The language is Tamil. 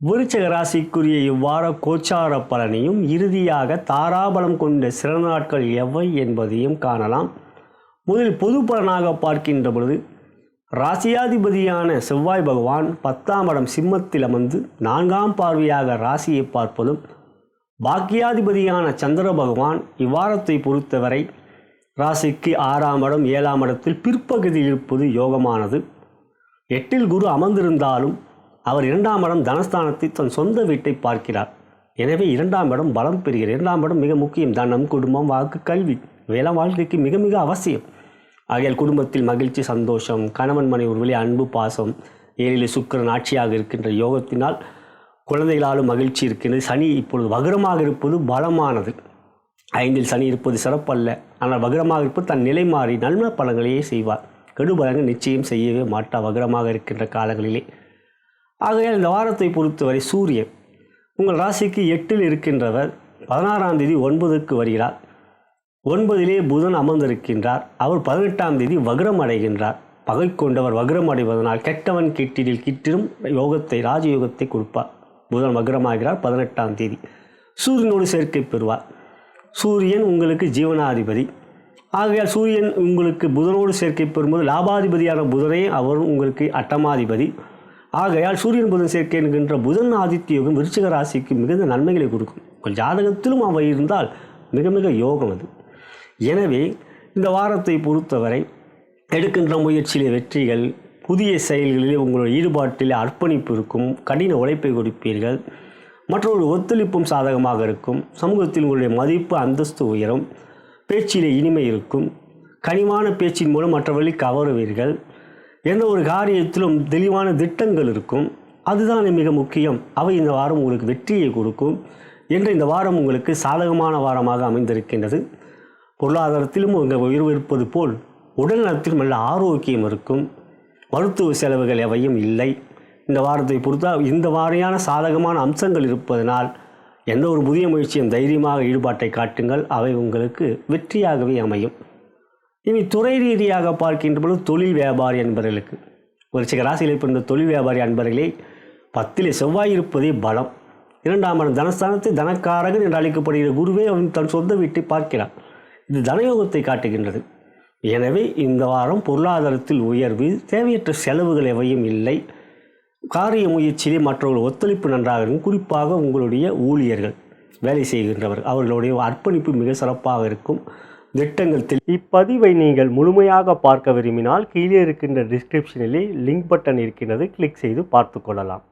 விருச்சக ராசிக்குரிய இவ்வார கோச்சார பலனையும் இறுதியாக தாராபலம் கொண்ட சில நாட்கள் எவை என்பதையும் காணலாம். முதலில் பொது பலனாக பார்க்கின்ற பொழுது ராசியாதிபதியான செவ்வாய் பகவான் பத்தாம் இடம் சிம்மத்தில் அமர்ந்து நான்காம் பார்வையாக ராசியை பார்ப்பதும் பாக்கியாதிபதியான சந்திர பகவான் இவ்வாரத்தை பொறுத்தவரை ராசிக்கு ஆறாம் இடம் ஏழாம் இடத்தில் பிற்பகுதியில் இருப்பது யோகமானது. எட்டில் குரு அமர்ந்திருந்தாலும் அவர் இரண்டாம் இடம் தனஸ்தானத்தை தன் சொந்த வீட்டை பார்க்கிறார். எனவே இரண்டாம் இடம் பலம் பெறுகிறது இரண்டாம் இடம் மிக முக்கியம். தனம் குடும்பம் வாக்கு கல்வி. இவையெல்லாம் வாழ்க்கைக்கு மிக மிக அவசியம். ஆகையால் குடும்பத்தில் மகிழ்ச்சி சந்தோஷம் கணவன் மனை ஒரு அன்பு பாசம் ஏழில் சுக்கரன் ஆட்சியாக இருக்கின்ற யோகத்தினால் குழந்தைகளாலும் மகிழ்ச்சி இருக்கின்றது சனி இப்பொழுது வகரமாக இருப்பது பலமானது. ஐந்தில் சனி இருப்பது சிறப்பல்ல. ஆனால் வகரமாக இருப்பது தன் நிலை மாறி நல்ல பலங்களையே செய்வார். கெடுபலங்கள் நிச்சயம் செய்யவே மாட்டார். வகரமாக இருக்கின்ற காலங்களிலே. ஆகையால் இந்த வாரத்தை பொறுத்தவரை சூரியன் உங்கள் ராசிக்கு எட்டில் இருக்கின்றவர் பதினாறாம் தேதி ஒன்பதுக்கு வருகிறார். ஒன்பதிலே புதன் அமர்ந்திருக்கின்றார். அவர் பதினெட்டாம் தேதி வக்ரம் அடைகின்றார். பகை கொண்டவர் வக்ரம் அடைவதனால் கெட்டவன் கிட்டிடில் கிட்டிடும் யோகத்தை ராஜயோகத்தை கொடுப்பார். புதன் வக்ரமாகிறார் பதினெட்டாம் தேதி. சூரியனோடு சேர்க்கை பெறுவார். சூரியன் உங்களுக்கு ஜீவனாதிபதி. ஆகையால் சூரியன் உங்களுக்கு புதனோடு சேர்க்கை பெறும்போது லாபாதிபதியான புதனே அவர் உங்களுக்கு அட்டமாதிபதி. ஆகையால் சூரியன் புதன் சேர்க்கை என்கின்ற புதன் ஆதித்ய யோகம் விருச்சிக ராசிக்கு மிகுந்த நன்மைகளை கொடுக்கும். உங்கள் ஜாதகத்திலும் அவை இருந்தால் மிக மிக யோகம் அது. எனவே இந்த வாரத்தை பொறுத்தவரை எடுக்கின்ற முயற்சியிலே வெற்றிகள் புதிய செயல்களிலே உங்களுடைய ஈடுபாட்டிலே அர்ப்பணிப்பு இருக்கும் கடின உழைப்பை கொடுப்பீர்கள் மற்றொரு ஒத்துழைப்பும் சாதகமாக இருக்கும் சமூகத்தில் உங்களுடைய மதிப்பு அந்தஸ்து உயரும் பேச்சிலே இனிமை இருக்கும் கனிவான பேச்சின் மூலம் மற்றவர்களை கவருவீர்கள் எந்த ஒரு காரியத்திலும் தெளிவான திட்டங்கள் இருக்கும். அதுதான் மிக முக்கியம். அவை இந்த வாரம் உங்களுக்கு வெற்றியை கொடுக்கும். என்று இந்த வாரம் உங்களுக்கு சாதகமான வாரமாக அமைந்திருக்கின்றது. பொருளாதாரத்திலும் உங்கள் உயர்வு இருப்பது போல் உடல் நலத்திலும் நல்ல ஆரோக்கியம் இருக்கும். மருத்துவ செலவுகள் எவையும் இல்லை. இந்த வாரத்தை பொறுத்தா இந்த வாரியான சாதகமான அம்சங்கள் இருப்பதனால் எந்த ஒரு புதிய முயற்சியும் தைரியமாக ஈடுபாட்டை காட்டுங்கள். அவை உங்களுக்கு வெற்றியாகவே அமையும். இனி துறை ரீதியாக பார்க்கின்ற பொழுது தொழில் வியாபாரி அன்பர்களுக்கு ஒரு சில ராசியில் பிறந்த தொழில் வியாபாரி அன்பர்களே பத்திலே செவ்வாய் இருப்பதே பலம். இரண்டாம் இடம் தனஸ்தானத்தை தனக்காரகன் என்று அழைக்கப்படுகிற குருவே அவன் தன் சொந்த வீட்டை பார்க்கிறான். இது தனயோகத்தை காட்டுகின்றது. எனவே இந்த வாரம் பொருளாதாரத்தில் உயர்வு தேவையற்ற செலவுகள் எவையும் இல்லை. காரிய முயற்சியிலே மற்றவர்கள் ஒத்துழைப்பு நன்றாக இருக்கும் குறிப்பாக உங்களுடைய ஊழியர்கள் வேலை செய்கின்றவர் அவர்களுடைய அர்ப்பணிப்பு மிக சிறப்பாக இருக்கும். திட்டங்கள் இப்பதிவை நீங்கள் முழுமையாக பார்க்க விரும்பினால் கீழே இருக்கின்ற டிஸ்கிரிப்ஷனிலே லிங்க் பட்டன் இருக்கின்றது கிளிக் செய்து பார்த்து கொள்ளலாம்.